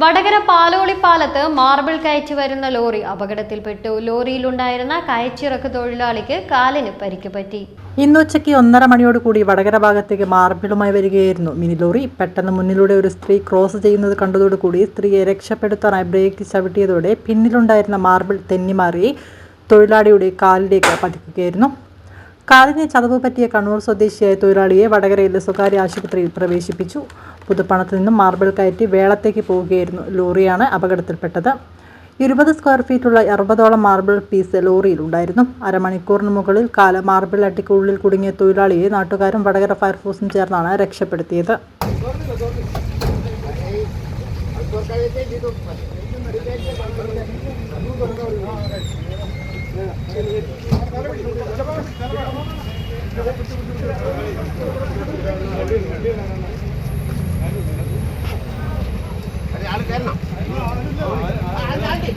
വടകര പാലോളി പാലത്ത് marble കയറ്റി വരുന്ന lorry അപകടത്തിൽപ്പെട്ടു. ലോറിയിലുണ്ടായിരുന്ന കയച്ചിറക്ക് തൊഴിലാളിക്ക് കാലിന് പരിക്ക് പറ്റി. ഇന്ന് ഉച്ചയ്ക്ക് ഒന്നര മണിയോട് കൂടി വടകര ഭാഗത്തേക്ക് മാർബിളുമായി വരികയായിരുന്നു മിനി ലോറി. പെട്ടെന്ന് മുന്നിലൂടെ ഒരു സ്ത്രീ ക്രോസ് ചെയ്യുന്നത് കണ്ടതോടുകൂടി സ്ത്രീയെ രക്ഷപ്പെടുത്താനായി ബ്രേക്ക് ചവിട്ടിയതോടെ പിന്നിലുണ്ടായിരുന്ന മാർബിൾ തെന്നിമാറി തൊഴിലാളിയുടെ കാലിലേക്ക് പതിക്കുകയായിരുന്നു. കാറിന് ചതവ് പറ്റിയ കണ്ണൂർ സ്വദേശിയായ തൊഴിലാളിയെ വടകരയിലെ സ്വകാര്യ ആശുപത്രിയിൽ പ്രവേശിപ്പിച്ചു. പുതുപ്പണത്ത് നിന്നും മാർബിൾ കയറ്റി വേളത്തേക്ക് പോവുകയായിരുന്നു ലോറിയാണ് അപകടത്തിൽപ്പെട്ടത്. ഇരുപത് സ്ക്വയർ ഫീറ്റുള്ള അറുപതോളം മാർബിൾ പീസ് ലോറിയിലുണ്ടായിരുന്നു. അരമണിക്കൂറിന് മുകളിൽ കാല മാർബിൾ അട്ടിക്കുള്ളിൽ കുടുങ്ങിയ തൊഴിലാളിയെ നാട്ടുകാരും വടകര ഫയർഫോഴ്സും ചേർന്നാണ് രക്ഷപ്പെടുത്തിയത്. ആൾ കയറണം ആണ്ടി